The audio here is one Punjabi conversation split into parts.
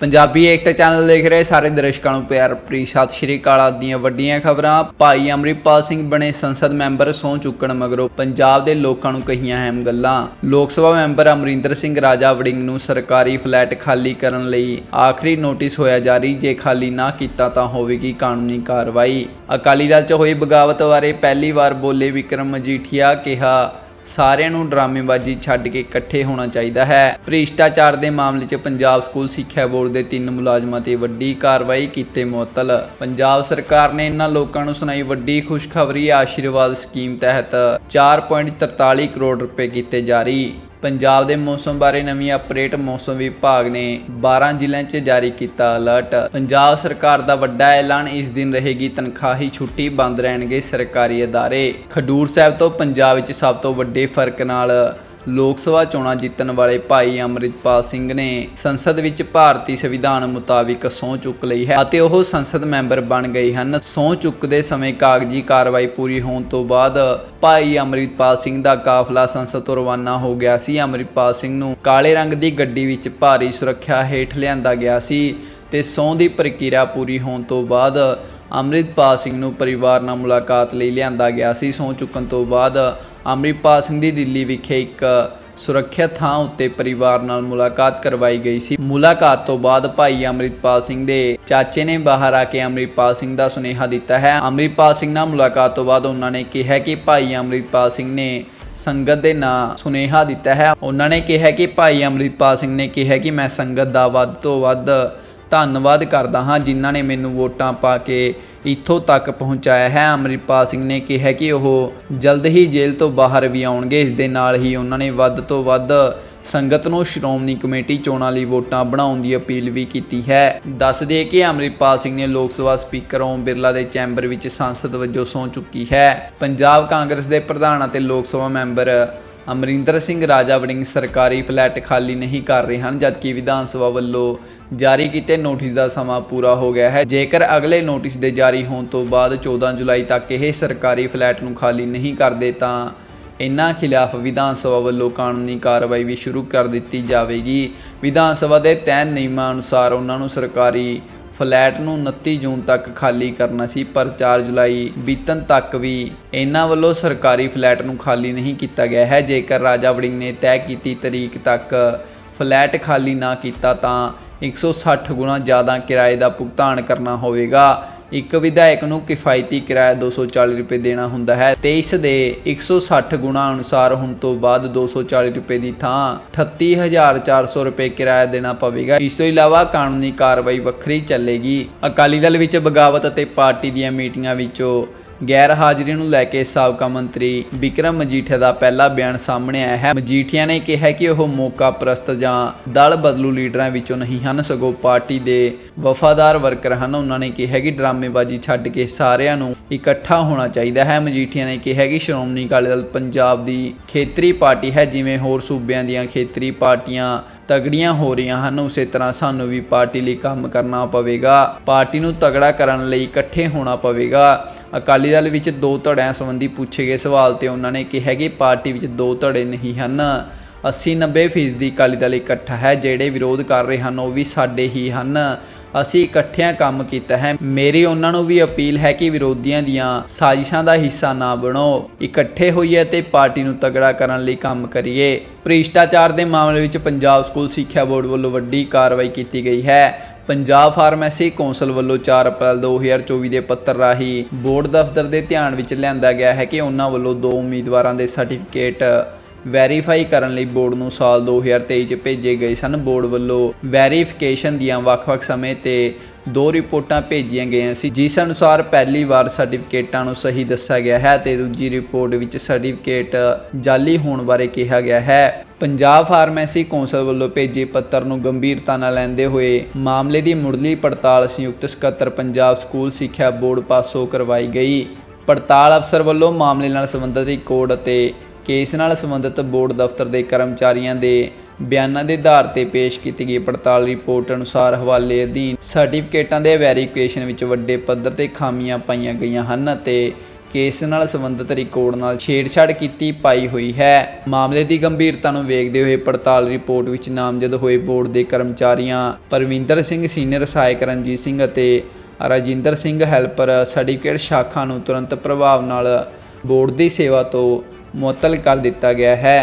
ਪੰਜਾਬੀ ਏਕਤਾ ਚੈਨਲ ਦੇਖ ਰਹੇ ਸਾਰੇ ਦਰਸ਼ਕਾਂ ਨੂੰ ਪਿਆਰ ਭਰੀ ਸਤਿ ਸ਼੍ਰੀ ਅਕਾਲ। ਆਦਿ ਦੀਆਂ ਵੱਡੀਆਂ ਖਬਰਾਂ, ਭਾਈ ਅਮਰਿਤਪਾਲ ਸਿੰਘ ਬਣੇ ਸੰਸਦ ਮੈਂਬਰ ਸਹੁੰ ਚੁੱਕਣ ਮਗਰੋਂ ਪੰਜਾਬ ਦੇ ਲੋਕਾਂ ਨੂੰ ਕਹੀਆਂ ਅਹਿਮ ਗੱਲਾਂ। ਲੋਕ ਸਭਾ ਮੈਂਬਰ ਅਮਰਿੰਦਰ ਸਿੰਘ ਰਾਜਾ ਵੜਿੰਗ ਨੂੰ ਸਰਕਾਰੀ ਫਲੈਟ ਖਾਲੀ ਕਰਨ ਲਈ ਆਖਰੀ ਨੋਟਿਸ ਹੋਇਆ ਜਾਰੀ, ਜੇ ਖਾਲੀ ਨਾ ਕੀਤਾ ਤਾਂ ਹੋਵੇਗੀ ਕਾਨੂੰਨੀ ਕਾਰਵਾਈ। ਅਕਾਲੀ ਦਲ 'ਚ ਹੋਈ ਬਗਾਵਤ ਬਾਰੇ ਪਹਿਲੀ ਵਾਰ ਬੋਲੇ ਵਿਕਰਮ ਮਜੀਠੀਆ ਕਿਹਾ ਸਾਰਿਆਂ ਨੂੰ ਡਰਾਮੇਬਾਜ਼ੀ ਛੱਡ ਕੇ ਇਕੱਠੇ ਹੋਣਾ ਚਾਹੀਦਾ ਹੈ। ਭ੍ਰਿਸ਼ਟਾਚਾਰ ਦੇ ਮਾਮਲੇ 'ਚ ਪੰਜਾਬ ਸਕੂਲ ਸਿੱਖਿਆ ਬੋਰਡ ਦੇ ਤਿੰਨ ਮੁਲਾਜ਼ਮਾਂ ਤੇ ਵੱਡੀ ਕਾਰਵਾਈ ਕੀਤੇ ਮੁਅੱਤਲ। ਪੰਜਾਬ ਸਰਕਾਰ ਨੇ ਇਹਨਾਂ ਲੋਕਾਂ ਨੂੰ ਸੁਣਾਈ ਵੱਡੀ ਖੁਸ਼ਖਬਰੀ ਆਸ਼ੀਰਵਾਦ ਸਕੀਮ ਤਹਿਤ 4.43 ਕਰੋੜ ਰੁਪਏ ਕੀਤੇ ਜਾਰੀ। ਪੰਜਾਬ ਦੇ ਮੌਸਮ ਬਾਰੇ ਨਵੀਂ ਅਪਡੇਟ, ਮੌਸਮ ਵਿਭਾਗ ਨੇ 12 ਜ਼ਿਲ੍ਹਿਆਂ 'ਚ ਜਾਰੀ ਕੀਤਾ ਅਲਰਟ। ਪੰਜਾਬ ਸਰਕਾਰ ਦਾ ਵੱਡਾ ਐਲਾਨ ਇਸ ਦਿਨ ਰਹੇਗੀ, ਤਨਖਾਹੀ ਛੁੱਟੀ ਬੰਦ ਰਹਿਣਗੇ ਸਰਕਾਰੀ ਅਦਾਰੇ। ਖਡੂਰ ਸਾਹਿਬ ਤੋਂ ਪੰਜਾਬ ਵਿੱਚ ਸਭ ਤੋਂ ਵੱਡੇ ਫ਼ਰਕ ਨਾਲ ਲੋਕ ਸਭਾ ਚੋਣਾਂ ਜਿੱਤਣ ਵਾਲੇ ਭਾਈ ਅਮਰਿਤਪਾਲ ਸਿੰਘ ਨੇ ਸੰਸਦ ਵਿੱਚ ਭਾਰਤੀ ਸੰਵਿਧਾਨ ਮੁਤਾਬਿਕ ਸਹੁੰ ਚੁੱਕ ਲਈ ਹੈ ਅਤੇ ਉਹ ਸੰਸਦ ਮੈਂਬਰ ਬਣ ਗਏ ਹਨ। ਸਹੁੰ ਚੁੱਕਦੇ ਸਮੇਂ ਕਾਗਜ਼ੀ ਕਾਰਵਾਈ ਪੂਰੀ ਹੋਣ ਤੋਂ ਬਾਅਦ ਭਾਈ ਅਮਰਿਤਪਾਲ ਸਿੰਘ ਦਾ ਕਾਫਲਾ ਸੰਸਦ ਤੋਂ ਰਵਾਨਾ ਹੋ ਗਿਆ ਸੀ। ਅਮਰਿਤਪਾਲ ਸਿੰਘ ਨੂੰ ਕਾਲੇ ਰੰਗ ਦੀ ਗੱਡੀ ਵਿੱਚ ਭਾਰੀ ਸੁਰੱਖਿਆ ਹੇਠ ਲਿਆਂਦਾ ਗਿਆ ਸੀ ਤੇ ਸਹੁੰ ਦੀ ਪ੍ਰਕਿਰਿਆ ਪੂਰੀ ਹੋਣ ਤੋਂ ਬਾਅਦ ਅੰਮ੍ਰਿਤਪਾਲ ਸਿੰਘ ਨੂੰ ਪਰਿਵਾਰ ਨਾਲ ਮੁਲਾਕਾਤ ਲਈ ਲਿਆਂਦਾ ਗਿਆ ਸੀ। ਸਹੁੰ ਚੁੱਕਣ ਤੋਂ ਬਾਅਦ ਅੰਮ੍ਰਿਤਪਾਲ ਸਿੰਘ ਦੀ ਦਿੱਲੀ ਵਿਖੇ ਇੱਕ ਸੁਰੱਖਿਅਤ ਥਾਂ ਉੱਤੇ ਪਰਿਵਾਰ ਨਾਲ ਮੁਲਾਕਾਤ ਕਰਵਾਈ ਗਈ ਸੀ। ਮੁਲਾਕਾਤ ਤੋਂ ਬਾਅਦ ਭਾਈ ਅੰਮ੍ਰਿਤਪਾਲ ਸਿੰਘ ਦੇ ਚਾਚੇ ਨੇ ਬਾਹਰ ਆ ਕੇ ਅੰਮ੍ਰਿਤਪਾਲ ਸਿੰਘ ਦਾ ਸੁਨੇਹਾ ਦਿੱਤਾ ਹੈ। ਅੰਮ੍ਰਿਤਪਾਲ ਸਿੰਘ ਨਾਲ ਮੁਲਾਕਾਤ ਤੋਂ ਬਾਅਦ ਉਹਨਾਂ ਨੇ ਕਿਹਾ ਕਿ ਭਾਈ ਅੰਮ੍ਰਿਤਪਾਲ ਸਿੰਘ ਨੇ ਸੰਗਤ ਦੇ ਨਾਂ ਸੁਨੇਹਾ ਦਿੱਤਾ ਹੈ। ਉਹਨਾਂ ਨੇ ਕਿਹਾ ਕਿ ਭਾਈ ਅੰਮ੍ਰਿਤਪਾਲ ਸਿੰਘ ਨੇ ਕਿਹਾ ਕਿ ਮੈਂ ਸੰਗਤ ਦਾ ਵੱਧ ਤੋਂ ਵੱਧ ਧੰਨਵਾਦ ਕਰਦਾ ਹਾਂ ਜਿਨ੍ਹਾਂ ਨੇ ਮੈਨੂੰ ਵੋਟਾਂ ਪਾ ਕੇ ਇੱਥੋਂ ਤੱਕ ਪਹੁੰਚਾਇਆ ਹੈ। ਅਮਰਿਤਪਾਲ ਸਿੰਘ ਨੇ ਕਿਹਾ ਕਿ ਉਹ ਜਲਦ ਹੀ ਜੇਲ੍ਹ ਤੋਂ ਬਾਹਰ ਵੀ ਆਉਣਗੇ। ਇਸ ਦੇ ਨਾਲ ਹੀ ਉਹਨਾਂ ਨੇ ਵੱਧ ਤੋਂ ਵੱਧ ਸੰਗਤ ਨੂੰ ਸ਼੍ਰੋਮਣੀ ਕਮੇਟੀ ਚੋਣਾਂ ਲਈ ਵੋਟਾਂ ਬਣਾਉਣ ਦੀ ਅਪੀਲ ਵੀ ਕੀਤੀ ਹੈ। ਦੱਸ ਦੇ ਕਿ ਅਮਰਿਤਪਾਲ ਸਿੰਘ ਨੇ ਲੋਕ ਸਭਾ ਸਪੀਕਰ ਓਮ ਬਿਰਲਾ ਦੇ ਚੈਂਬਰ ਵਿੱਚ ਸੰਸਦ ਵਜੋਂ ਸਹੁੰ ਚੁੱਕੀ ਹੈ। ਪੰਜਾਬ ਕਾਂਗਰਸ ਦੇ ਪ੍ਰਧਾਨ ਅਤੇ ਲੋਕ ਸਭਾ ਮੈਂਬਰ ਅਮਰਿੰਦਰ ਸਿੰਘ ਰਾਜਾ ਵੜਿੰਗ ਸਰਕਾਰੀ ਫਲੈਟ ਖਾਲੀ ਨਹੀਂ ਕਰ ਰਹੇ ਹਨ, ਜਦਕਿ ਵਿਧਾਨ ਸਭਾ ਵੱਲੋਂ ਜਾਰੀ ਕੀਤੇ ਨੋਟਿਸ ਦਾ ਸਮਾਂ ਪੂਰਾ ਹੋ ਗਿਆ ਹੈ। ਜੇਕਰ ਅਗਲੇ ਨੋਟਿਸ ਦੇ ਜਾਰੀ ਹੋਣ ਤੋਂ ਬਾਅਦ 14 ਜੁਲਾਈ ਤੱਕ ਇਹ ਸਰਕਾਰੀ ਫਲੈਟ ਨੂੰ ਖਾਲੀ ਨਹੀਂ ਕਰਦੇ, ਤਾਂ ਇਨ੍ਹਾਂ ਖਿਲਾਫ ਵਿਧਾਨ ਸਭਾ ਵੱਲੋਂ ਕਾਨੂੰਨੀ ਕਾਰਵਾਈ ਵੀ ਸ਼ੁਰੂ ਕਰ ਦਿੱਤੀ ਜਾਵੇਗੀ। ਵਿਧਾਨ ਸਭਾ ਦੇ ਤੈਅ ਨਿਯਮਾਂ ਅਨੁਸਾਰ ਉਹਨਾਂ ਨੂੰ ਸਰਕਾਰੀ ਫਲੈਟ ਨੂੰ 29 ਜੂਨ ਤੱਕ ਖਾਲੀ ਕਰਨਾ ਸੀ, ਪਰ 4 ਜੁਲਾਈ ਬੀਤਣ ਤੱਕ ਵੀ ਇਹਨਾਂ ਵੱਲੋਂ ਸਰਕਾਰੀ ਫਲੈਟ ਨੂੰ ਖਾਲੀ ਨਹੀਂ ਕੀਤਾ ਗਿਆ ਹੈ। ਜੇਕਰ ਰਾਜਾ ਵੜਿੰਗ ਨੇ ਤੈਅ ਕੀਤੀ ਤਰੀਕ ਤੱਕ ਫਲੈਟ ਖਾਲੀ ਨਾ ਕੀਤਾ ਤਾਂ 160 ਗੁਣਾ ਜ਼ਿਆਦਾ ਕਿਰਾਏ ਦਾ ਭੁਗਤਾਨ ਕਰਨਾ ਹੋਵੇਗਾ। ਇੱਕ ਵਿਧਾਇਕ ਨੂੰ ਕਿਫਾਇਤੀ ਕਿਰਾਇਆ 240 ਰੁਪਏ ਦੇਣਾ ਹੁੰਦਾ ਹੈ ਤੇ ਇਸ ਦੇ 160 ਗੁਣਾ ਅਨੁਸਾਰ ਹੁਣ ਤੋਂ ਬਾਅਦ 240 ਰੁਪਏ ਦੀ ਥਾਂ 38400 ਰੁਪਏ ਕਿਰਾਇਆ ਦੇਣਾ ਪਵੇਗਾ। ਇਸ ਤੋਂ ਇਲਾਵਾ ਕਾਨੂੰਨੀ ਕਾਰਵਾਈ ਵੱਖਰੀ ਚੱਲੇਗੀ। ਅਕਾਲੀ ਦਲ ਵਿੱਚ ਬਗਾਵਤ ਅਤੇ ਪਾਰਟੀ ਦੀਆਂ ਮੀਟਿੰਗਾਂ ਵਿੱਚੋਂ ਗੈਰ ਹਾਜ਼ਰੀ ਨੂੰ ਲੈ ਕੇ ਸਾਬਕਾ ਮੰਤਰੀ ਵਿਕਰਮ ਮਜੀਠੀਆ ਦਾ ਪਹਿਲਾ ਬਿਆਨ ਸਾਹਮਣੇ ਆਇਆ ਹੈ। ਮਜੀਠੀਆ ਨੇ ਕਿਹਾ ਕਿ ਉਹ ਮੌਕਾ ਪ੍ਰਸਤ ਜਾਂ ਦਲ ਬਦਲੂ ਲੀਡਰਾਂ ਵਿੱਚੋਂ ਨਹੀਂ ਹਨ, ਸਗੋਂ ਪਾਰਟੀ ਦੇ ਵਫਾਦਾਰ ਵਰਕਰ ਹਨ। ਉਹਨਾਂ ਨੇ ਕਿਹਾ ਕਿ ਡਰਾਮੇਬਾਜ਼ੀ ਛੱਡ ਕੇ ਸਾਰਿਆਂ ਨੂੰ ਇਕੱਠਾ ਹੋਣਾ ਚਾਹੀਦਾ ਹੈ। ਮਜੀਠੀਆ ਨੇ ਕਿਹਾ ਕਿ ਸ਼੍ਰੋਮਣੀ ਅਕਾਲੀ ਦਲ ਪੰਜਾਬ ਦੀ ਖੇਤਰੀ ਪਾਰਟੀ ਹੈ, ਜਿਵੇਂ ਹੋਰ ਸੂਬਿਆਂ ਦੀਆਂ ਖੇਤਰੀ ਪਾਰਟੀਆਂ ਤਗੜੀਆਂ ਹੋ ਰਹੀਆਂ ਹਨ, ਉਸੇ ਤਰ੍ਹਾਂ ਸਾਨੂੰ ਵੀ ਪਾਰਟੀ ਲਈ ਕੰਮ ਕਰਨਾ ਪਵੇਗਾ। ਪਾਰਟੀ ਨੂੰ ਤਗੜਾ ਕਰਨ ਲਈ ਇਕੱਠੇ ਹੋਣਾ ਪਵੇਗਾ। ਅਕਾਲੀ ਦਲ ਵਿੱਚ ਦੋ ਧੜਿਆਂ ਸੰਬੰਧੀ ਪੁੱਛੇ ਗਏ ਸਵਾਲ ਤੇ ਉਹਨਾਂ ਨੇ ਕਿਹਾ ਕਿ ਪਾਰਟੀ ਵਿੱਚ ਦੋ ਧੜੇ ਨਹੀਂ ਹਨ। 80-90% ਫੀਸਦੀ ਅਕਾਲੀ ਦਲ ਇਕੱਠਾ ਹੈ, ਜਿਹੜੇ ਵਿਰੋਧ ਕਰ ਰਹੇ ਹਨ, ਉਹ ਵੀ ਸਾਡੇ ਹੀ ਹਨ। ਅਸੀਂ ਇਕੱਠਿਆਂ ਕੰਮ ਕੀਤਾ ਹੈ। ਮੇਰੀ ਉਹਨਾਂ ਨੂੰ ਵੀ ਅਪੀਲ ਹੈ ਕਿ ਵਿਰੋਧੀਆਂ ਦੀਆਂ ਸਾਜ਼ਿਸ਼ਾਂ ਦਾ ਹਿੱਸਾ ਨਾ ਬਣੋ। ਇਕੱਠੇ ਹੋਈਏ ਤੇ ਪਾਰਟੀ ਨੂੰ ਤਗੜਾ ਕਰਨ ਲਈ ਕੰਮ ਕਰੀਏ। ਭ੍ਰਿਸ਼ਟਾਚਾਰ ਦੇ ਮਾਮਲੇ ਵਿੱਚ ਪੰਜਾਬ ਸਕੂਲ ਸਿੱਖਿਆ ਬੋਰਡ ਵੱਲੋਂ ਵੱਡੀ ਕਾਰਵਾਈ ਕੀਤੀ ਗਈ ਹੈ। ਪੰਜਾਬ ਫਾਰਮੇਸੀ ਕੌਂਸਲ ਵੱਲੋਂ 4 ਅਪ੍ਰੈਲ 2024 ਦੇ ਪੱਤਰ ਰਾਹੀਂ ਬੋਰਡ ਦਫ਼ਤਰ ਦੇ ਧਿਆਨ ਵਿੱਚ ਲਿਆਂਦਾ ਗਿਆ ਹੈ ਕਿ ਉਹਨਾਂ ਵੱਲੋਂ ਦੋ ਉਮੀਦਵਾਰਾਂ ਦੇ ਸਰਟੀਫਿਕੇਟ ਵੈਰੀਫਾਈ ਕਰਨ ਲਈ ਬੋਰਡ ਨੂੰ ਸਾਲ 2023 ਚ ਭੇਜੇ ਗਏ ਸਨ। ਬੋਰਡ ਵੱਲੋਂ ਵੈਰੀਫਿਕੇਸ਼ਨ ਦੀਆਂ ਵੱਖ-ਵੱਖ ਸਮੇਂ ਤੇ ਦੋ ਰਿਪੋਰਟਾਂ ਭੇਜੀਆਂ ਗਈਆਂ ਸੀ। ਜਿਸ ਅਨੁਸਾਰ ਪਹਿਲੀ ਵਾਰ ਸਰਟੀਫਿਕੇਟਾਂ ਨੂੰ ਸਹੀ ਦੱਸਿਆ ਗਿਆ ਹੈ ਤੇ ਦੂਜੀ ਰਿਪੋਰਟ ਵਿੱਚ ਸਰਟੀਫਿਕੇਟ ਜਾਲੀ ਹੋਣ ਬਾਰੇ ਕਿਹਾ ਗਿਆ ਹੈ। ਪੰਜਾਬ ਫਾਰਮੇਸੀ ਕੌਂਸਲ ਵੱਲੋਂ ਭੇਜੇ ਪੱਤਰ ਨੂੰ ਗੰਭੀਰਤਾ ਨਾਲ ਲੈਂਦੇ ਹੋਏ ਮਾਮਲੇ ਦੀ ਮੁੱਢਲੀ ਪੜਤਾਲ ਸੰਯੁਕਤ ਸਕੱਤਰ ਪੰਜਾਬ ਸਕੂਲ ਸਿੱਖਿਆ ਬੋਰਡ ਪਾਸੋਂ ਕਰਵਾਈ ਗਈ। ਪੜਤਾਲ ਅਫਸਰ ਵੱਲੋਂ ਮਾਮਲੇ ਨਾਲ ਸੰਬੰਧਿਤ ਇੱਕ ਕੋਡ ਅਤੇ ਕੇਸ ਨਾਲ ਸੰਬੰਧਿਤ ਬੋਰਡ ਦਫ਼ਤਰ ਦੇ ਕਰਮਚਾਰੀਆਂ ਦੇ ਬਿਆਨਾਂ ਦੇ ਆਧਾਰ ਤੇ ਪੇਸ਼ ਕੀਤੀ ਗਈ ਪੜਤਾਲ ਰਿਪੋਰਟ ਅਨੁਸਾਰ ਹਵਾਲੇ ਅਧੀਨ ਸਰਟੀਫਿਕੇਟਾਂ ਦੇ ਵੈਰੀਫਿਕੇਸ਼ਨ ਵਿੱਚ ਵੱਡੇ ਪੱਧਰ ਤੇ ਖਾਮੀਆਂ ਪਾਈਆਂ ਗਈਆਂ ਹਨ ਅਤੇ ਕੇਸ ਨਾਲ ਸੰਬੰਧਿਤ ਰਿਕਾਰਡ ਨਾਲ ਛੇੜਛਾੜ ਕੀਤੀ ਪਾਈ ਹੋਈ ਹੈ। ਮਾਮਲੇ ਦੀ ਗੰਭੀਰਤਾ ਨੂੰ ਵੇਖਦੇ ਹੋਏ ਪੜਤਾਲ ਰਿਪੋਰਟ ਵਿੱਚ ਨਾਮਜ਼ਦ ਹੋਏ ਬੋਰਡ ਦੇ ਕਰਮਚਾਰੀਆਂ ਪਰਵਿੰਦਰ ਸਿੰਘ, ਸੀਨੀਅਰ ਸਹਾਇਕ ਰਣਜੀਤ ਸਿੰਘ ਅਤੇ ਰਾਜਿੰਦਰ ਸਿੰਘ ਹੈਲਪਰ ਸਰਟੀਫਿਕੇਟ ਸ਼ਾਖਾ ਨੂੰ ਤੁਰੰਤ ਪ੍ਰਭਾਵ ਨਾਲ ਬੋਰਡ ਦੀ ਸੇਵਾ ਤੋਂ ਮੁਅੱਤਲ ਕਰ ਦਿੱਤਾ ਗਿਆ ਹੈ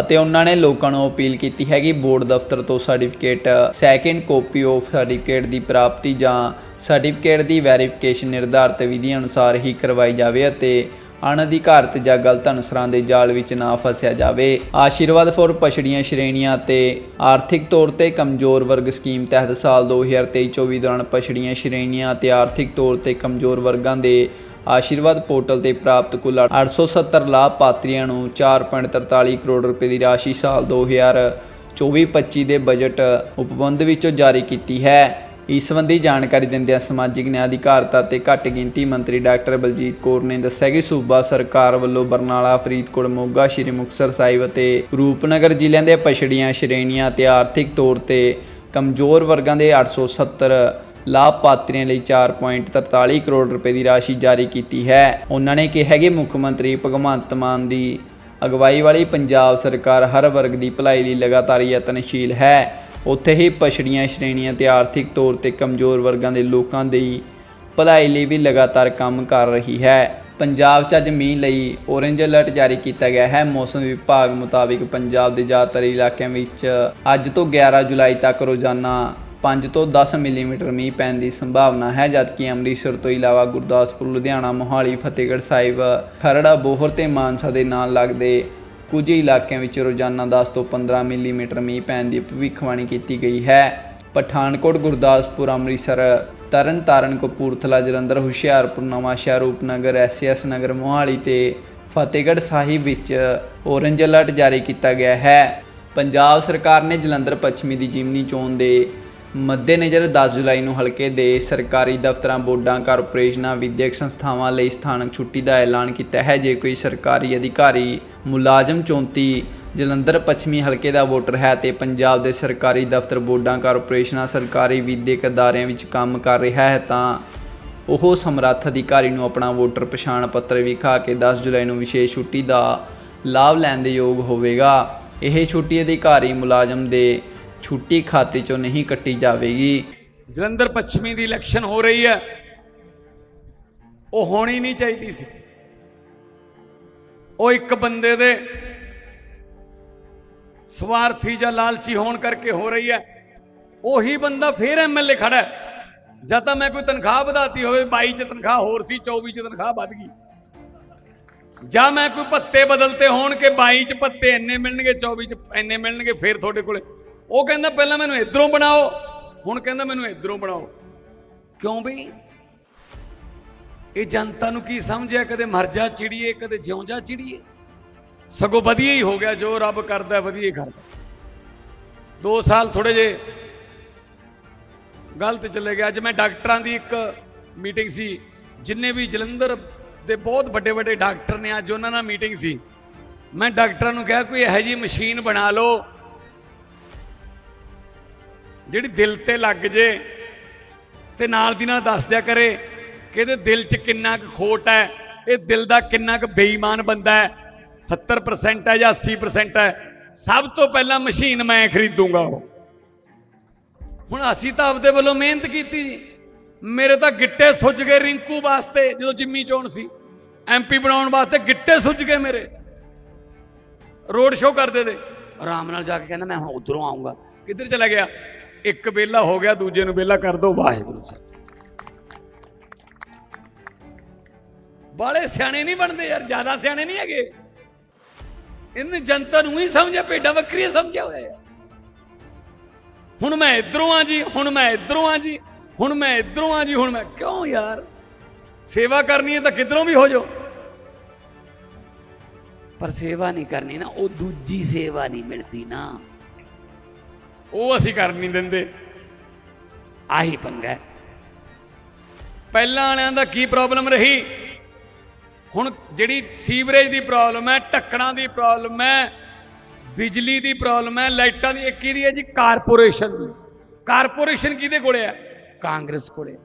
ਅਤੇ ਉਹਨਾਂ ਨੇ ਲੋਕਾਂ ਨੂੰ ਅਪੀਲ ਕੀਤੀ ਹੈ ਕਿ ਬੋਰਡ ਦਫ਼ਤਰ ਤੋਂ certificate second copy of certificate ਦੀ ਪ੍ਰਾਪਤੀ ਜਾਂ ਸਰਟੀਫਿਕੇਟ ਦੀ ਵੈਰੀਫਿਕੇਸ਼ਨ ਨਿਰਧਾਰਤ ਵਿਧੀ ਅਨੁਸਾਰ ਹੀ ਕਰਵਾਈ ਜਾਵੇ ਅਤੇ ਅਣਅਧਿਕਾਰਤ ਜਾਂ ਗਲਤ ਅਨਸਰਾਂ ਦੇ ਜਾਲ ਵਿੱਚ ਨਾ ਫਸਿਆ ਜਾਵੇ। ਆਸ਼ੀਰਵਾਦ ਫੋਰ ਪਛੜੀਆਂ ਸ਼੍ਰੇਣੀਆਂ ਤੇ ਆਰਥਿਕ ਤੌਰ ਤੇ ਕਮਜ਼ੋਰ ਵਰਗ ਸਕੀਮ ਤਹਿਤ ਸਾਲ 2023-24 ਦੌਰਾਨ ਪਛੜੀਆਂ ਸ਼੍ਰੇਣੀਆਂ ਅਤੇ ਆਰਥਿਕ ਤੌਰ ਤੇ ਕਮਜ਼ੋਰ ਵਰਗਾਂ ਦੇ ਆਸ਼ੀਰਵਾਦ ਪੋਰਟਲ ਤੇ ਪ੍ਰਾਪਤ ਕੁੱਲ 870 ਲਾਭਪਾਤਰੀਆਂ ਨੂੰ 4.43 ਕਰੋੜ ਰੁਪਏ ਦੀ ਰਾਸ਼ੀ ਸਾਲ 2024-25 ਦੇ ਬਜਟ ਉਪਬੰਧ ਵਿੱਚੋਂ ਜਾਰੀ ਕੀਤੀ ਹੈ। ਇਸ ਸੰਬੰਧੀ ਜਾਣਕਾਰੀ ਦਿੰਦਿਆਂ ਸਮਾਜਿਕ ਨਿਆਂ ਅਧਿਕਾਰਤਾ ਤੇ ਘੱਟ ਗਿਣਤੀ ਮੰਤਰੀ ਡਾਕਟਰ ਬਲਜੀਤ ਕੌਰ ਨੇ ਦੱਸਿਆ ਕਿ ਸੂਬਾ ਸਰਕਾਰ ਵੱਲੋਂ ਬਰਨਾਲਾ, ਫਰੀਦਕੋਟ, ਮੋਗਾ, ਸ਼੍ਰੀ ਮੁਕਤਸਰ ਸਾਹਿਬ ਅਤੇ ਰੂਪਨਗਰ ਜ਼ਿਲ੍ਹਿਆਂ ਦੇ ਪਛੜੀਆਂ ਸ਼੍ਰੇਣੀਆਂ ਤੇ ਆਰਥਿਕ ਤੌਰ ਤੇ ਕਮਜ਼ੋਰ ਵਰਗਾਂ ਦੇ 870 ਲਾਭਪਾਤਰੀਆਂ ਲਈ 4.43 ਕਰੋੜ ਰੁਪਏ ਦੀ ਰਾਸ਼ੀ ਜਾਰੀ ਕੀਤੀ ਹੈ। ਉਹਨਾਂ ਨੇ ਕਿਹਾ ਕਿ ਮੁੱਖ ਮੰਤਰੀ ਭਗਵੰਤ ਮਾਨ ਦੀ ਅਗਵਾਈ ਵਾਲੀ ਪੰਜਾਬ ਸਰਕਾਰ ਹਰ ਵਰਗ ਦੀ ਭਲਾਈ ਲਈ ਲਗਾਤਾਰ ਯਤਨਸ਼ੀਲ ਹੈ। ਉੱਥੇ ਹੀ ਪਛੜੀਆਂ ਸ਼੍ਰੇਣੀਆਂ ਤੇ ਆਰਥਿਕ ਤੌਰ ਤੇ ਕਮਜ਼ੋਰ ਵਰਗਾਂ ਦੇ ਲੋਕਾਂ ਦੀ ਭਲਾਈ ਲਈ ਵੀ ਲਗਾਤਾਰ ਕੰਮ ਕਰ ਰਹੀ ਹੈ। ਪੰਜਾਬ 'ਚ ਅੱਜ ਮੀਂਹ ਲਈ ਔਰੇਂਜ ਅਲਰਟ ਜਾਰੀ ਕੀਤਾ ਗਿਆ ਹੈ। ਮੌਸਮ ਵਿਭਾਗ ਮੁਤਾਬਿਕ ਪੰਜਾਬ ਦੇ ਜ਼ਿਆਦਾਤਰ ਇਲਾਕਿਆਂ ਵਿੱਚ ਅੱਜ ਤੋਂ 11 ਜੁਲਾਈ ਤੱਕ ਰੋਜ਼ਾਨਾ 5 ਤੋਂ 10 ਮਿਲੀਮੀਟਰ ਮੀਂਹ ਪੈਣ ਦੀ ਸੰਭਾਵਨਾ ਹੈ, ਜਦਕਿ ਅੰਮ੍ਰਿਤਸਰ ਤੋਂ ਇਲਾਵਾ ਗੁਰਦਾਸਪੁਰ, ਲੁਧਿਆਣਾ, ਮੋਹਾਲੀ, ਫਤਿਹਗੜ੍ਹ ਸਾਹਿਬ, ਖਰੜਾ, ਬੋਹਰ ਤੇ ਮਾਨਸਾ ਦੇ ਨਾਲ ਲੱਗਦੇ ਕੁਝ ਇਲਾਕਿਆਂ ਵਿੱਚ ਰੋਜ਼ਾਨਾ 10 ਤੋਂ 15 ਮਿਲੀਮੀਟਰ ਮੀਂਹ ਪੈਣ ਦੀ ਭਵਿੱਖਬਾਣੀ ਕੀਤੀ ਗਈ ਹੈ। ਪਠਾਨਕੋਟ, ਗੁਰਦਾਸਪੁਰ, ਅੰਮ੍ਰਿਤਸਰ ਤਰਨ ਤਾਰਨ ਕਪੂਰਥਲਾ, ਜਲੰਧਰ, ਹੁਸ਼ਿਆਰਪੁਰ ਨਵਾਂਸ਼ਹਿਰ ਰੂਪਨਗਰ, ਐਸਐਸ ਨਗਰ, ਮੋਹਾਲੀ ਤੇ ਫਤਿਹਗੜ੍ਹ ਸਾਹਿਬ ਵਿੱਚ ਔਰੇਂਜ ਅਲਰਟ ਜਾਰੀ ਕੀਤਾ ਗਿਆ ਹੈ। ਪੰਜਾਬ ਸਰਕਾਰ ਨੇ ਜਲੰਧਰ ਪੱਛਮੀ ਦੀ ਜਿਮਨੀ ਚੋਣ ਦੇ ਮੱਦੇਨਜ਼ਰ 10 ਜੁਲਾਈ ਨੂੰ ਹਲਕੇ ਦੇ ਸਰਕਾਰੀ ਦਫ਼ਤਰਾਂ, ਬੋਰਡਾਂ, ਕਾਰਪੋਰੇਸ਼ਨਾਂ, ਵਿਦਿਅਕ ਸੰਸਥਾਵਾਂ ਲਈ ਸਥਾਨਕ ਛੁੱਟੀ ਦਾ ਐਲਾਨ ਕੀਤਾ ਹੈ। ਜੇ ਕੋਈ ਸਰਕਾਰੀ ਅਧਿਕਾਰੀ ਮੁਲਾਜ਼ਮ 34 ਜਲੰਧਰ ਪੱਛਮੀ ਹਲਕੇ ਦਾ ਵੋਟਰ ਹੈ ਤੇ ਪੰਜਾਬ ਦੇ ਸਰਕਾਰੀ ਦਫ਼ਤਰ, ਬੋਰਡਾਂ, ਕਾਰਪੋਰੇਸ਼ਨਾਂ, ਸਰਕਾਰੀ ਵਿਦਿਅਕ ਅਦਾਰਿਆਂ ਵਿੱਚ ਕੰਮ ਕਰ ਰਿਹਾ ਹੈ ਤਾਂ ਉਹ ਸਮਰੱਥ ਅਧਿਕਾਰੀ ਨੂੰ ਆਪਣਾ ਵੋਟਰ ਪਛਾਣ ਪੱਤਰ ਵਿਖਾ ਕੇ 10 ਜੁਲਾਈ ਨੂੰ ਵਿਸ਼ੇਸ਼ ਛੁੱਟੀ ਦਾ ਲਾਭ ਲੈਣ ਦੇ ਯੋਗ ਹੋਵੇਗਾ। ਇਹ ਛੁੱਟੀ ਅਧਿਕਾਰੀ ਮੁਲਾਜ਼ਮ ਦੇ ਛੁੱਟੀ ਖਾਤੇ ਚੋਂ ਨਹੀਂ ਕੱਟੀ ਜਾਵੇਗੀ। ਜਲੰਧਰ ਪੱਛਮੀ ਦੀ ਇਲੈਕਸ਼ਨ ਹੋ ਰਹੀ ਹੈ। ਉਹ ਹੋਣੀ ਨਹੀਂ ਚਾਹੀਦੀ ਸੀ। ਉਹ ਇੱਕ ਬੰਦੇ ਦੇ ਸਵਾਰਥੀ ਜਾਂ ਲਾਲਚੀ ਹੋਣ ਕਰਕੇ ਹੋ ਰਹੀ ਹੈ। ਉਹੀ ਬੰਦਾ ਫੇਰ ਐਮਐਲਏ ਖੜਾ ਜਾਂ ਤਾਂ ਮੈਂ ਕੋਈ ਤਨਖਾਹ ਵਧਾਤੀ ਹੋਵੇ 22 ਚ ਤਨਖਾਹ, ਹੋਰ ਸੀ 24 ਚ ਤਨਖਾਹ ਵੱਧ ਗਈ। ਜਾਂ ਮੈਂ ਕੋਈ ਭੱਤੇ ਬਦਲਤੇ ਹੋਣ ਕਿ 22 ਚ ਭੱਤੇ ਇੰਨੇ ਮਿਲਣਗੇ 24 ਚ ਇੰਨੇ ਮਿਲਣਗੇ, ਫੇਰ ਤੁਹਾਡੇ ਕੋਲੇ। ਉਹ ਕਹਿੰਦਾ ਪਹਿਲਾਂ ਮੈਨੂੰ ਇਧਰੋਂ ਬਣਾਓ, ਹੁਣ ਕਹਿੰਦਾ ਮੈਨੂੰ ਇਧਰੋਂ ਬਣਾਓ। ਕਿਉਂ ਬਈ? ਇਹ ਜਨਤਾ ਨੂੰ ਕੀ ਸਮਝਿਆ? ਕਦੇ ਮਰ ਜਾ ਚਿੜੀਏ, ਕਦੇ ਜਿਉਂ ਜਾ ਚਿੜੀਏ। ਸਗੋਂ ਵਧੀਆ ਹੀ ਹੋ ਗਿਆ, ਜੋ ਰੱਬ ਕਰਦਾ, ਵਧੀਆ ਹੀ ਕਰਦਾ। 2 ਸਾਲ ਥੋੜੇ ਜੇ ਗਲਤ ਚਲੇ ਗਿਆ ਅੱਜ ਮੈਂ ਡਾਕਟਰਾਂ ਦੀ ਇੱਕ ਮੀਟਿੰਗ ਸੀ। ਜਿੰਨੇ ਵੀ ਜਲੰਧਰ ਦੇ ਬਹੁਤ ਵੱਡੇ ਵੱਡੇ ਡਾਕਟਰ ਨੇ, ਅੱਜ ਉਹਨਾਂ ਨਾਲ ਮੀਟਿੰਗ ਸੀ। ਮੈਂ ਡਾਕਟਰਾਂ ਨੂੰ ਕਿਹਾ, ਕੋਈ ਇਹੋ ਜਿਹੀ ਮਸ਼ੀਨ ਬਣਾ ਲਓ ਜਿਹੜੀ ਦਿਲ ਤੇ ਲੱਗ ਜੇ ਤੇ ਨਾਲ ਦੀ ਨਾਲ ਦੱਸ ਦਿਆ ਕਰੇ ਕਿ ਇਹਦੇ ਦਿਲ 'ਚ ਕਿੰਨਾ ਕੁ ਖੋਟ ਹੈ, ਇਹ ਦਿਲ ਦਾ ਕਿੰਨਾ ਕੁ ਬੇਈਮਾਨ ਬੰਦਾ ਹੈ 70% ਹੈ ਜਾਂ 80% ਹੈ, ਸਭ ਤੋਂ ਪਹਿਲਾਂ ਮਸ਼ੀਨ ਮੈਂ ਖਰੀਦੂੰਗਾ ਉਹ। ਹੁਣ ਅਸੀਂ ਤਾਂ ਆਪਦੇ ਵੱਲੋਂ ਮਿਹਨਤ ਕੀਤੀ ਜੀ। ਮੇਰੇ ਤਾਂ ਗਿੱਟੇ ਸੁੱਜ ਗਏ ਰਿੰਕੂ ਵਾਸਤੇ, ਜਦੋਂ ਜਿੰਮੀ ਚੋਣ ਸੀ। ਐਮਪੀ ਬਣਾਉਣ ਵਾਸਤੇ ਗਿੱਟੇ ਸੁੱਜ ਗਏ ਮੇਰੇ। ਰੋਡ ਸ਼ੋਅ ਕਰਦੇ ਤੇ। ਆਰਾਮ ਨਾਲ ਜਾ ਕੇ ਕਹਿੰਦਾ, ਮੈਂ ਹੁਣ ਉਧਰੋਂ ਆਉਂਗਾ ਕਿੱਧਰ ਚਲਾ ਗਿਆ? ਇੱਕ ਵੇਲਾ ਹੋ ਗਿਆ, ਦੂਜੇ ਨੂੰ ਵੇਲਾ ਕਰ ਦੋ ਵਾਹਿਗੁਰੂ ਸਾਹਿਬ ਬਾਲੇ ਸਿਆਣੇ ਨਹੀਂ ਬਣਦੇ ਯਾਰ, ਜ਼ਿਆਦਾ ਸਿਆਣੇ ਨਹੀਂ ਹੈਗੇ। ਇਹਨੇ ਜਨਤਾ ਨੂੰ ਹੀ ਸਮਝਿਆ, ਭੇਡਾਂ ਬੱਕਰੀਆਂ ਸਮਝਿਆ ਹੋਇਆ ਹੁਣ ਮੈਂ ਇਧਰੋਂ ਆ ਜੀ, ਹੁਣ ਮੈਂ ਇਧਰੋਂ ਆ ਜੀ, ਹੁਣ ਮੈਂ ਇਧਰੋਂ ਆ ਜੀ, ਹੁਣ ਮੈਂ ਕਿਉਂ ਯਾਰ? ਸੇਵਾ ਕਰਨੀ ਹੈ ਤਾਂ ਕਿਧਰੋਂ ਵੀ ਹੋ ਜਾਓ। ਪਰ ਸੇਵਾ ਨਹੀਂ ਕਰਨੀ ਨਾ, ਉਹ ਦੂਜੀ ਸੇਵਾ ਨਹੀਂ ਮਿਲਦੀ ਨਾ। ਉਹ ਅਸੀਂ ਕਰਨ ਨਹੀਂ ਦਿੰਦੇ। ਆਹੀ ਪੰਗਾ ਪਹਿਲਾਂ ਵਾਲਿਆਂ ਦਾ ਕੀ ਪ੍ਰੋਬਲਮ ਰਹੀ? ਹੁਣ ਜਿਹੜੀ ਸੀਵਰੇਜ ਦੀ ਪ੍ਰੋਬਲਮ ਹੈ, ਢੱਕਣਾਂ ਦੀ ਪ੍ਰੋਬਲਮ ਹੈ, ਬਿਜਲੀ ਦੀ ਪ੍ਰੋਬਲਮ ਹੈ, ਲਾਈਟਾਂ ਦੀ ਇੱਕ ਕਿਹਦੀ ਹੈ ਜੀ? ਕਾਰਪੋਰੇਸ਼ਨ ਦੀ। ਕਾਰਪੋਰੇਸ਼ਨ ਕਿਹਦੇ ਕੋਲੇ ਹੈ? ਕਾਂਗਰਸ ਕੋਲੇ।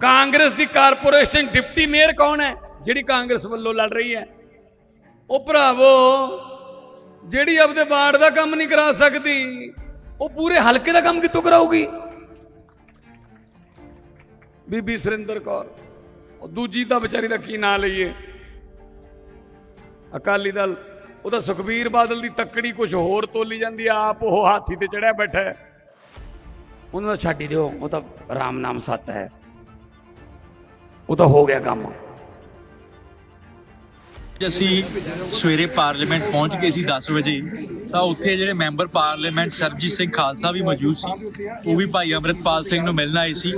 ਕਾਂਗਰਸ ਦੀ ਕਾਰਪੋਰੇਸ਼ਨ ਡਿਪਟੀ ਮੇਅਰ ਕੌਣ ਹੈ? ਜਿਹੜੀ ਕਾਂਗਰਸ ਵੱਲੋਂ ਲੜ ਰਹੀ ਹੈ। ਉਹ ਭਰਾਵੋ, ਜਿਹੜੀ ਆਪਦੇ ਵਾਰਡ ਦਾ ਕੰਮ ਨਹੀਂ ਕਰਾ ਸਕਦੀ ਉਹ ਪੂਰੇ ਹਲਕੇ ਦਾ ਕੰਮ ਕਿੱਥੋਂ ਕਰਾਊਗੀ? ਬੀਬੀ ਸੁਰਿੰਦਰ ਕੌਰ, ਉਹ ਦੂਜੀ ਤਾਂ ਵਿਚਾਰੀ ਦਾ ਕੀ ਨਾਂ ਲਈਏ? ਅਕਾਲੀ ਦਲ ਉਹਦਾ ਸੁਖਬੀਰ ਬਾਦਲ ਦੀ ਤੱਕੜੀ ਕੁਝ ਹੋਰ ਤੋਲੀ ਜਾਂਦੀ ਆ, ਆਪ ਉਹ ਹਾਥੀ ਤੇ ਚੜਿਆ ਬੈਠਾ ਹੈ। ਉਹਨਾਂ ਦਾ ਛੱਡ ਦਿਓ, ਉਹ ਤਾਂ ਰਾਮ ਨਾਮ ਸੱਤ ਹੈ। ਉਹ ਤਾਂ ਹੋ ਗਿਆ ਕੰਮ। ਅਸੀਂ ਸਵੇਰੇ ਪਾਰਲੀਮੈਂਟ ਪਹੁੰਚ ਗਏ ਸੀ 10 ਵਜੇ। ਤਾਂ ਉੱਥੇ ਜਿਹੜੇ ਮੈਂਬਰ ਪਾਰਲੀਮੈਂਟ ਸਰਜੀਤ ਸਿੰਘ ਖਾਲਸਾ ਵੀ ਮੌਜੂਦ ਸੀ, ਉਹ ਵੀ ਭਾਈ ਅੰਮ੍ਰਿਤਪਾਲ ਸਿੰਘ ਨੂੰ ਮਿਲਣ ਆਏ ਸੀ।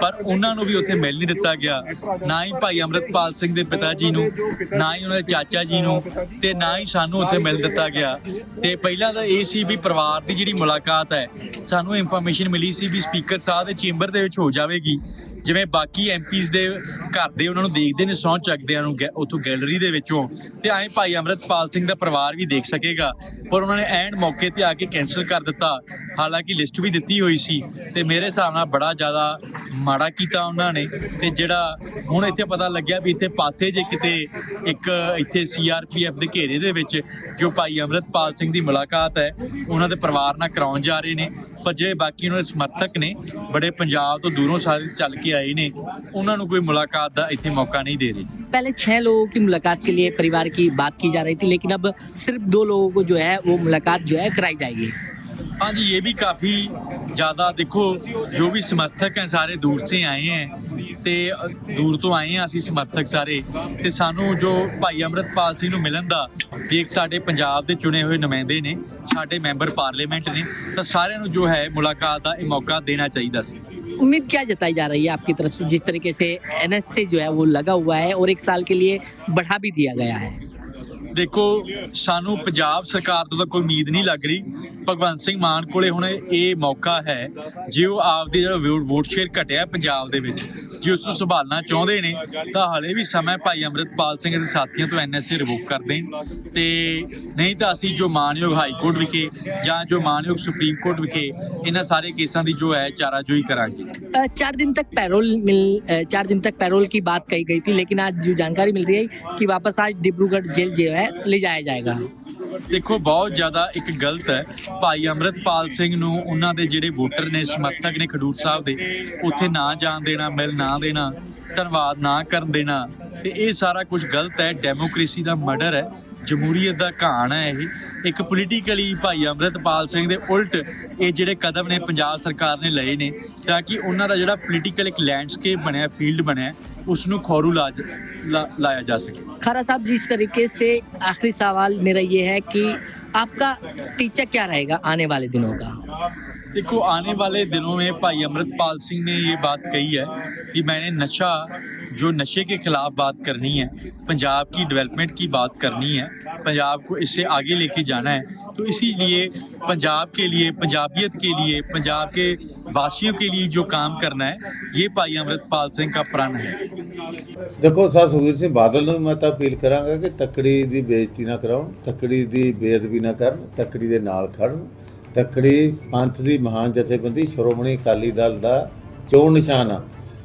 ਪਰ ਉਹਨਾਂ ਨੂੰ ਵੀ ਉੱਥੇ ਮਿਲ ਨਹੀਂ ਦਿੱਤਾ ਗਿਆ। ਨਾ ਹੀ ਭਾਈ ਅੰਮ੍ਰਿਤਪਾਲ ਸਿੰਘ ਦੇ ਪਿਤਾ ਜੀ ਨੂੰ, ਨਾ ਹੀ ਉਹਨਾਂ ਦੇ ਚਾਚਾ ਜੀ ਨੂੰ ਤੇ ਨਾ ਹੀ ਸਾਨੂੰ ਉੱਥੇ ਮਿਲ ਦਿੱਤਾ ਗਿਆ। ਤੇ ਪਹਿਲਾਂ ਤਾਂ ਇਹ ਸੀ ਵੀ ਪਰਿਵਾਰ ਦੀ ਜਿਹੜੀ ਮੁਲਾਕਾਤ ਹੈ, ਸਾਨੂੰ ਇਨਫੋਰਮੇਸ਼ਨ ਮਿਲੀ ਸੀ ਵੀ ਸਪੀਕਰ ਸਾਹਿਬ ਦੇ ਚੈਂਬਰ ਦੇ ਵਿੱਚ ਹੋ ਜਾਵੇਗੀ। ਜਿਵੇਂ ਬਾਕੀ ਐਮਪੀਜ਼ ਦੇ ਘਰ ਦੇ ਉਹਨਾਂ ਨੂੰ ਦੇਖਦੇ ਨੇ, ਸਹੁੰ ਚੱਕਦਿਆਂ ਨੂੰ ਗੈ- ਉੱਥੋਂ ਗੈਲਰੀ ਦੇ ਵਿੱਚੋਂ। ਤੇ ਐਂ ਭਾਈ ਅੰਮ੍ਰਿਤਪਾਲ ਸਿੰਘ ਦਾ ਪਰਿਵਾਰ ਵੀ ਦੇਖ ਸਕੇਗਾ। ਪਰ ਉਹਨਾਂ ਨੇ ਐਂਡ ਮੌਕੇ ਤੇ ਆ ਕੇ ਕੈਨਸਲ ਕਰ ਦਿੱਤਾ। ਹਾਲਾਂਕਿ ਲਿਸਟ ਵੀ ਦਿੱਤੀ ਹੋਈ ਸੀ ਤੇ ਮੇਰੇ ਹਿਸਾਬ ਨਾਲ ਬੜਾ ਜ਼ਿਆਦਾ ਮਾੜਾ ਕੀਤਾ ਉਹਨਾਂ ਨੇ। ਤੇ ਜਿਹੜਾ ਹੁਣ ਇੱਥੇ ਪਤਾ ਲੱਗਿਆ ਵੀ ਇੱਥੇ ਪਾਸੇ ਜੇ ਕਿਤੇ ਇੱਕ ਇੱਥੇ ਸੀਆਰਪੀਐਫ ਦੇ ਘੇਰੇ ਦੇ ਵਿੱਚ ਜੋ ਭਾਈ ਅੰਮ੍ਰਿਤਪਾਲ ਸਿੰਘ ਦੀ ਮੁਲਾਕਾਤ ਹੈ, ਉਹਨਾਂ ਦੇ ਪਰਿਵਾਰ ਨਾਲ ਕਰਾਉਣ ਜਾ ਰਹੇ ਨੇ। ਪਰ ਜਿਹੜੇ ਬਾਕੀ ਉਹਨਾਂ ਦੇ ਸਮਰਥਕ ਨੇ ਬੜੇ ਪੰਜਾਬ ਤੋਂ ਦੂਰੋਂ ਸਾਰੇ ਚੱਲ ਕੇ ਆਏ ਨੇ ਉਹਨਾਂ ਨੂੰ ਕੋਈ ਮੁਲਾਕਾਤ ਦਾ ਇੱਥੇ ਮੌਕਾ ਨਹੀਂ ਦੇ ਰਹੇ पहले छह लोगों की मुलाकात के लिए परिवार की बात की जा रही थी लेकिन अब सिर्फ दो लोगों को जो है वो मुलाकात जो है कराई जाएगी हाँ जी ये भी काफ़ी ज़्यादा देखो जो भी समर्थक हैं सारे दूर से आए हैं ਤੇ ਦੂਰ ਤੋਂ ਆਏ ਆ ਅਸੀਂ ਸਮਰਥਕ ਸਾਰੇ ਤੇ ਸਾਨੂੰ ਜੋ ਭਾਈ ਅੰਮ੍ਰਿਤਪਾਲ ਸਿੰਘ ਨੂੰ ਮਿਲਣ ਦਾ ਵੀ ਇੱਕ ਸਾਡੇ ਪੰਜਾਬ ਦੇ ਚੁਣੇ ਹੋਏ ਨੁਮਾਇੰਦੇ ਨੇ ਸਾਡੇ ਮੈਂਬਰ ਪਾਰਲੀਮੈਂਟ ਨੇ ਤਾਂ ਸਾਰਿਆਂ ਨੂੰ ਜੋ ਹੈ ਮੁਲਾਕਾਤ ਦਾ ਇਹ ਮੌਕਾ ਦੇਣਾ ਚਾਹੀਦਾ ਸੀ उम्मीद क्या जताई जा रही है आपकी तरफ से जिस तरीके से एनएससी जो है वो लगा हुआ है और एक साल के लिए बढ़ा भी दिया गया है ਦੇਖੋ, ਸਾਨੂੰ ਪੰਜਾਬ ਸਰਕਾਰ ਤੋਂ ਤਾਂ ਕੋਈ ਉਮੀਦ ਨਹੀਂ ਲੱਗ ਰਹੀ। ਭਗਵੰਤ ਸਿੰਘ ਮਾਨ ਕੋਲੇ ਹੁਣ ਇਹ ਮੌਕਾ ਹੈ, ਜੇ ਉਹ ਆਪਦੀ ਜਿਹੜਾ ਵੋਟ- ਵੋਟ ਸ਼ੇਅਰ ਘਟਿਆ ਪੰਜਾਬ ਦੇ ਵਿੱਚ। ਜੇ ਉਸ ਨੂੰ ਸੰਭਾਲਣਾ ਚਾਹੁੰਦੇ ਨੇ ਤਾਂ ਹਲੇ ਵੀ ਸਮਾਂ ਭਾਈ ਅੰਮ੍ਰਿਤਪਾਲ ਸਿੰਘ ਦੇ ਸਾਥੀਆਂ ਤੋਂ ਐਨਐਸਏ ਰਿਵੋਕ ਕਰ ਦੇਣ ਤੇ ਨਹੀਂ ਤਾਂ ਅਸੀਂ ਜੋ ਮਾਨਯੋਗ ਹਾਈ ਕੋਰਟ ਵਿਖੇ ਜਾਂ ਜੋ ਮਾਨਯੋਗ ਸੁਪਰੀਮ ਕੋਰਟ ਵਿਖੇ ਇਹਨਾਂ ਸਾਰੇ ਕੇਸਾਂ ਦੀ ਜੋ ਹੈ ਚਾਰਾਜੋਈ ਕਰਾਂਗੇ अ, चार दिन तक पैरोल मिल अ, चार दिन तक पैरोल की बात कही गई थी लेकिन आज जो जानकारी मिल रही है कि वापस आज डिब्रूगढ़ जेल जो है ले जाया जाएगा ਦੇਖੋ, ਬਹੁਤ ਜ਼ਿਆਦਾ ਇੱਕ ਗਲਤ ਹੈ। ਭਾਈ ਅੰਮ੍ਰਿਤਪਾਲ ਸਿੰਘ ਨੂੰ ਉਹਨਾਂ ਦੇ ਜਿਹੜੇ ਵੋਟਰ ਨੇ, ਸਮਰਥਕ ਨੇ ਖਡੂਰ ਸਾਹਿਬ ਦੇ, ਉੱਥੇ ਨਾ ਜਾਣ ਦੇਣਾ, ਮਿਲ ਨਾ ਦੇਣਾ, ਧੰਨਵਾਦ ਨਾ ਕਰਨ ਦੇਣਾ, ਤੇ ਇਹ ਸਾਰਾ ਕੁਝ ਗਲਤ ਹੈ। ਡੈਮੋਕ੍ਰੇਸੀ ਦਾ ਮਰਡਰ ਹੈ, ਜਮਹੂਰੀਅਤ ਦਾ ਘਾਣ ਹੈ ਇਹ। ਇੱਕ ਪੋਲੀਟੀਕਲੀ ਭਾਈ ਅੰਮ੍ਰਿਤਪਾਲ ਸਿੰਘ ਦੇ ਉਲਟ ਇਹ ਜਿਹੜੇ ਕਦਮ ਨੇ ਪੰਜਾਬ ਸਰਕਾਰ ਨੇ ਲਏ ਨੇ, ਤਾਂ ਕਿ ਉਹਨਾਂ ਦਾ ਜਿਹੜਾ ਪੋਲੀਟੀਕਲ ਇੱਕ ਲੈਂਡਸਕੇਪ ਬਣਿਆ ਫੀਲਡ ਬਣਿਆ उसनु खौरू ला, ला, लाया जा सके। खारा साहब जिस तरीके से आखिरी सवाल मेरा ये है कि आपका टीचर क्या रहेगा आने वाले दिनों का? देखो आने वाले दिनों में भाई अमृतपाल सिंह ने ये बात कही है कि मैंने नशा जो नशे के खिलाफ बात करनी है पंजाब की डेवलपमेंट की बात करनी है पंजाब को इससे आगे लेके जाना है तो इसीलिए पंजाब के लिए पंजाबियत के लिए पंजाब के वासियों के लिए जो काम करना है ये भाई अमृतपाल सिंह का प्रण है ਦੇਖੋ ਸਰ ਸੁਖਬੀਰ ਸਿੰਘ ਬਾਦਲ ਨੂੰ ਮੈਂ ਤਾਂ ਅਪੀਲ ਕਰਾਂਗਾ ਕਿ ਤੱਕੜੀ ਦੀ ਬੇਇੱਜ਼ਤੀ ਨਾ ਕਰਾਉਣ ਤੱਕੜੀ ਦੀ ਬੇਅਦਬੀ ਨਾ ਕਰਨ ਤੱਕੜੀ ਦੇ ਨਾਲ ਖੜਨ ਤੱਕੜੀ ਪੰਥ ਦੀ ਮਹਾਨ ਜਥੇਬੰਦੀ ਸ਼੍ਰੋਮਣੀ ਅਕਾਲੀ ਦਲ ਦਾ ਚੋਣ ਨਿਸ਼ਾਨ ਆ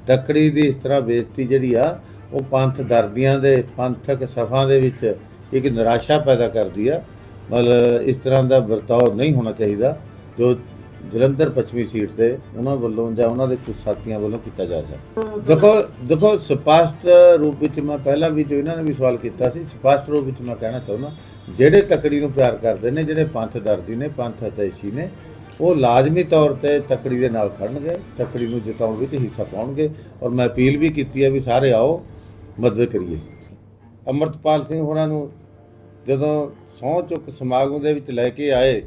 ਤੱਕੜੀ ਦੀ ਇਸ ਤਰ੍ਹਾਂ ਬੇਇੱਜ਼ਤੀ ਜਿਹੜੀ ਆ, ਉਹ ਪੰਥ ਦਰਦੀਆਂ ਦੇ, ਪੰਥਕ ਸਫਾਂ ਦੇ ਵਿੱਚ ਇੱਕ ਨਿਰਾਸ਼ਾ ਪੈਦਾ ਕਰਦੀ ਆ। ਮਤਲਬ ਇਸ ਤਰ੍ਹਾਂ ਦਾ ਵਰਤਾਓ ਨਹੀਂ ਹੋਣਾ ਚਾਹੀਦਾ, ਜੋ ਜਲੰਧਰ ਪੱਛਮੀ ਸੀਟ ਤੇ ਉਹਨਾਂ ਵੱਲੋਂ ਜਾਂ ਉਹਨਾਂ ਦੇ ਕੁਝ ਸਾਥੀਆਂ ਵੱਲੋਂ ਕੀਤਾ ਜਾ ਰਿਹਾ। ਦੇਖੋ ਦੇਖੋ ਸਪਸ਼ਟ ਰੂਪ ਵਿੱਚ ਮੈਂ ਪਹਿਲਾਂ ਵੀ ਜੋ ਇਹਨਾਂ ਨੇ ਵੀ ਸਵਾਲ ਕੀਤਾ ਸੀ, ਸਪਸ਼ਟ ਰੂਪ ਵਿੱਚ ਮੈਂ ਕਹਿਣਾ ਚਾਹੁੰਦਾ, ਜਿਹੜੇ ਤਕੜੀ ਨੂੰ ਪਿਆਰ ਕਰਦੇ ਨੇ, ਜਿਹੜੇ ਪੰਥ ਦਰਦੀ ਨੇ, ਪੰਥ ਹਤੈਸ਼ੀ ਨੇ ਉਹ ਲਾਜ਼ਮੀ ਤੌਰ ਤੇ ਤਕੜੀ ਦੇ ਨਾਲ ਖੜਨਗੇ, ਤਕੜੀ ਨੂੰ ਜਿਤਾਉਣ ਵਿੱਚ ਹਿੱਸਾ ਪਾਉਣਗੇ ਔਰ ਮੈਂ ਅਪੀਲ ਵੀ ਕੀਤੀ ਹੈ ਵੀ ਸਾਰੇ ਆਓ, ਮਦਦ ਕਰੀਏ। ਅਮਰਤਪਾਲ ਸਿੰਘ ਹੋਰਾਂ ਨੂੰ ਜਦੋਂ ਸਹੁੰ ਚੁੱਕ ਸਮਾਗਮ ਦੇ ਵਿੱਚ ਲੈ ਕੇ ਆਏ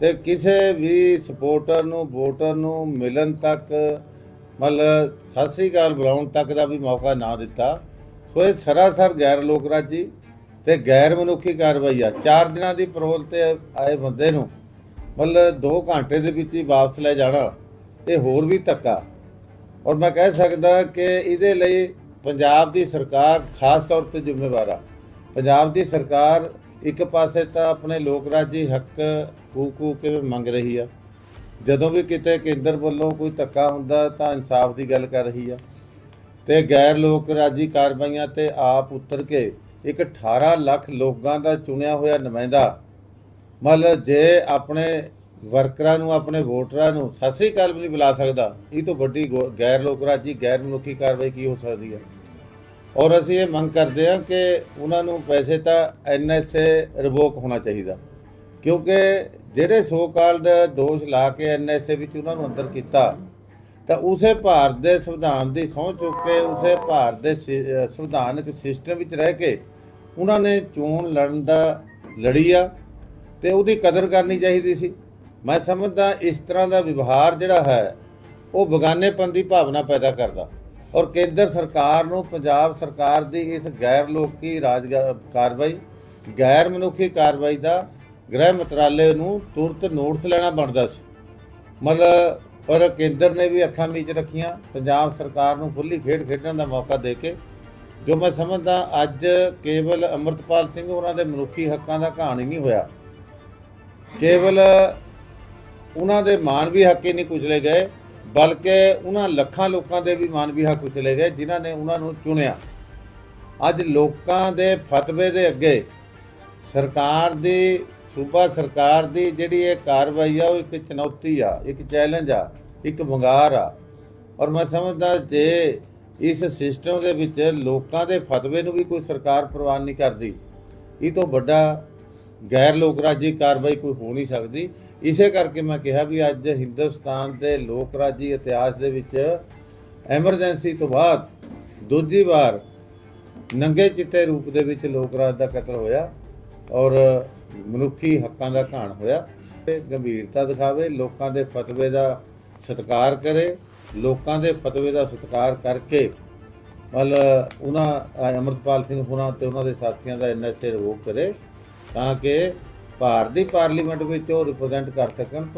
ਤੇ ਕਿਸੇ ਵੀ ਸਪੋਰਟਰ ਨੂੰ, ਵੋਟਰ ਨੂੰ ਮਿਲਣ ਤੱਕ, ਮਤਲਬ ਸਤਿ ਸ੍ਰੀ ਅਕਾਲ ਬੁਲਾਉਣ ਤੱਕ ਦਾ ਵੀ ਮੌਕਾ ਨਾ ਦਿੱਤਾ। ਸੋ ਇਹ ਸਰਾਸਰ ਗੈਰ ਲੋਕਰਾਜੀ ਤੇ ਗੈਰ ਮਨੁੱਖੀ ਕਾਰਵਾਈ ਆ। ਚਾਰ ਦਿਨਾਂ ਦੀ ਪਰੋਲ ਤੇ ਆਏ ਬੰਦੇ ਨੂੰ ਮਤਲਬ 2 ਘੰਟੇ ਦੇ ਵਿੱਚ ਹੀ ਵਾਪਸ ਲੈ ਜਾਣਾ ਇਹ ਹੋਰ ਵੀ ਧੱਕਾ। ਔਰ ਮੈਂ ਕਹਿ ਸਕਦਾ ਕਿ ਇਹਦੇ ਲਈ ਪੰਜਾਬ ਦੀ ਸਰਕਾਰ ਖਾਸ ਤੌਰ ਤੇ ਜ਼ਿੰਮੇਵਾਰ ਆ। ਪੰਜਾਬ ਦੀ ਸਰਕਾਰ ਇੱਕ ਪਾਸੇ ਤਾਂ ਆਪਣੇ ਲੋਕ ਰਾਜੀ ਹੱਕ ਹੂਕੂ ਕੇ ਮੰਗ ਰਹੀ ਆ। ਜਦੋਂ ਵੀ ਕਿਤੇ ਕੇਂਦਰ ਵੱਲੋਂ ਕੋਈ ਧੱਕਾ ਹੁੰਦਾ ਤਾਂ ਇਨਸਾਫ ਦੀ ਗੱਲ ਕਰ ਰਹੀ ਆ। ਤੇ ਗੈਰ ਲੋਕ ਰਾਜੀ ਕਾਰਵਾਈਆਂ ਤੇ ਆਪ ਉਤਰ ਕੇ ਇੱਕ 18 ਲੱਖ ਲੋਕਾਂ ਦਾ ਚੁਣਿਆ ਹੋਇਆ ਨੁਮਾਇੰਦਾ ਮਤਲਬ ਜੇ ਆਪਣੇ ਵਰਕਰਾਂ ਨੂੰ, ਆਪਣੇ ਵੋਟਰਾਂ ਨੂੰ ਸਤਿ ਸ੍ਰੀ ਅਕਾਲ ਵੀ ਨਹੀਂ ਬੁਲਾ ਸਕਦਾ, ਇਹ ਤੋਂ ਵੱਡੀ ਗੋ- ਗੈਰ ਲੋਕ ਰਾਜੀ ਗੈਰ ਮਨੁੱਖੀ ਕਾਰਵਾਈ ਕੀ ਹੋ ਸਕਦੀ ਹੈ? ਔਰ ਅਸੀਂ ਇਹ ਮੰਗ ਕਰਦੇ ਹਾਂ ਕਿ ਉਹਨਾਂ ਨੂੰ ਪੈਸੇ ਤਾਂ ਐਨਐਸਏ ਰਿਵੋਕ ਹੋਣਾ ਚਾਹੀਦਾ। ਕਿਉਂਕਿ ਜਿਹੜੇ ਸੋ ਦਾ ਦੋਸ਼ ਲਾ ਕੇ ਐਨਐਸਏ ਵਿੱਚ ਉਹਨਾਂ ਨੂੰ ਅੰਦਰ ਕੀਤਾ, ਤਾਂ ਉਸੇ ਭਾਰਤ ਦੇ ਸੰਵਿਧਾਨ ਦੀ ਸਹੁੰ ਚੁੱਕ ਕੇ, ਉਸੇ ਭਾਰਤ ਦੇ ਸੰਵਿਧਾਨਕ ਸਿਸਟਮ ਵਿੱਚ ਰਹਿ ਕੇ ਉਹਨਾਂ ਨੇ ਚੋਣ ਲੜਨ ਦਾ ਲੜੀ ਆ। ਤੇ ਉਹਦੀ ਕਦਰ ਕਰਨੀ ਚਾਹੀਦੀ ਸੀ। ਮੈਂ ਸਮਝਦਾ ਇਸ ਤਰ੍ਹਾਂ ਦਾ ਵਿਵਹਾਰ ਜਿਹੜਾ ਹੈ, ਉਹ ਬਗਾਨੇਪਨ ਦੀ ਭਾਵਨਾ ਪੈਦਾ ਕਰਦਾ। ਔਰ ਕੇਂਦਰ ਸਰਕਾਰ ਨੂੰ, ਪੰਜਾਬ ਸਰਕਾਰ ਦੀ ਇਸ ਗੈਰ ਲੋਕੀ ਰਾਜ ਕਾਰਵਾਈ, ਗੈਰ ਮਨੁੱਖੀ ਕਾਰਵਾਈ ਦਾ ਗ੍ਰਹਿ ਮੰਤਰਾਲੇ ਨੂੰ ਤੁਰਤ ਨੋਟਿਸ ਲੈਣਾ ਬਣਦਾ ਸੀ। ਮਤਲਬ ਪਰ ਕੇਂਦਰ ਨੇ ਵੀ ਅੱਖਾਂ ਮੀਚ ਰੱਖੀਆਂ। ਪੰਜਾਬ ਸਰਕਾਰ ਨੂੰ ਖੁੱਲੀ ਖੇਡ ਖੇਡਣ ਦਾ ਮੌਕਾ ਦੇ ਕੇ, ਜੋ ਮੈਂ ਸਮਝਦਾ ਅੱਜ ਕੇਵਲ ਅਮਰਤਪਾਲ ਸਿੰਘ ਹੋਰਾਂ ਦੇ ਮਨੁੱਖੀ ਹੱਕਾਂ ਦਾ ਕਹਾਣੀ ਨਹੀਂ ਹੋਇਆ। ਕੇਵਲ ਉਹਨਾਂ ਦੇ ਮਾਨਵੀ ਹੱਕ ਹੀ ਨਹੀਂ ਕੁਚਲੇ ਗਏ, ਬਲਕਿ ਉਹਨਾਂ ਲੱਖਾਂ ਲੋਕਾਂ ਦੇ ਵੀ ਮਾਨਵੀ ਹੱਕ ਕੁਚਲੇ ਗਏ ਜਿਨ੍ਹਾਂ ਨੇ ਉਹਨਾਂ ਨੂੰ ਚੁਣਿਆ। ਅੱਜ ਲੋਕਾਂ ਦੇ ਫਤਵੇ ਦੇ ਅੱਗੇ ਸਰਕਾਰ ਦੀ, ਸੂਬਾ ਸਰਕਾਰ ਦੀ ਜਿਹੜੀ ਇਹ ਕਾਰਵਾਈ ਆ, ਉਹ ਇੱਕ ਚੁਣੌਤੀ ਆ, ਇੱਕ ਚੈਲੰਜ ਆ, ਇੱਕ ਵੰਗਾਰ ਆ। ਔਰ ਮੈਂ ਸਮਝਦਾ ਜੇ ਇਸ ਸਿਸਟਮ ਦੇ ਵਿੱਚ ਲੋਕਾਂ ਦੇ ਫਤਵੇ ਨੂੰ ਵੀ ਕੋਈ ਸਰਕਾਰ ਪ੍ਰਵਾਨ ਨਹੀਂ ਕਰਦੀ, ਇਹ ਤੋਂ ਵੱਡਾ ਗੈਰ ਲੋਕ ਰਾਜੀ ਕਾਰਵਾਈ ਕੋਈ ਹੋ ਨਹੀਂ ਸਕਦੀ। ਇਸੇ ਕਰਕੇ ਮੈਂ ਕਿਹਾ ਵੀ ਅੱਜ ਹਿੰਦੁਸਤਾਨ ਦੇ ਲੋਕ ਰਾਜੀ ਇਤਿਹਾਸ ਦੇ ਵਿੱਚ ਐਮਰਜੈਂਸੀ ਤੋਂ ਬਾਅਦ ਦੂਜੀ ਵਾਰ ਨੰਗੇ ਚਿੱਟੇ ਰੂਪ ਦੇ ਵਿੱਚ ਲੋਕ ਰਾਜ ਦਾ ਕਤਲ ਹੋਇਆ ਔਰ ਮਨੁੱਖੀ ਹੱਕਾਂ ਦਾ ਘਾਣ ਹੋਇਆ। ਤੇ ਗੰਭੀਰਤਾ ਦਿਖਾਵੇ ਲੋਕਾਂ ਦੇ ਫਤਵੇ ਦਾ ਸਤਿਕਾਰ ਕਰੇ ਲੋਕਾਂ ਦੇ ਫਤਵੇ ਦਾ ਸਤਿਕਾਰ ਕਰਕੇ ਮਤਲਬ ਉਹਨਾਂ ਅ, ਅੰਮ੍ਰਿਤਪਾਲ ਸਿੰਘ ਹੁਣਾਂ ਤੇ ਉਹਨਾਂ ਦੇ ਸਾਥੀਆਂ ਦਾ ਐਨਐਸਏ ਰਿਵੋਕ ਕਰੇ। ਤਾਂ ਕਿ ਭਾਰਤ ਦੀ ਪਾਰਲੀਮੈਂਟ ਵਿੱਚ ਉਹ ਰਿਪਰੈਜ਼ੈਂਟ ਕਰ ਸਕਣ।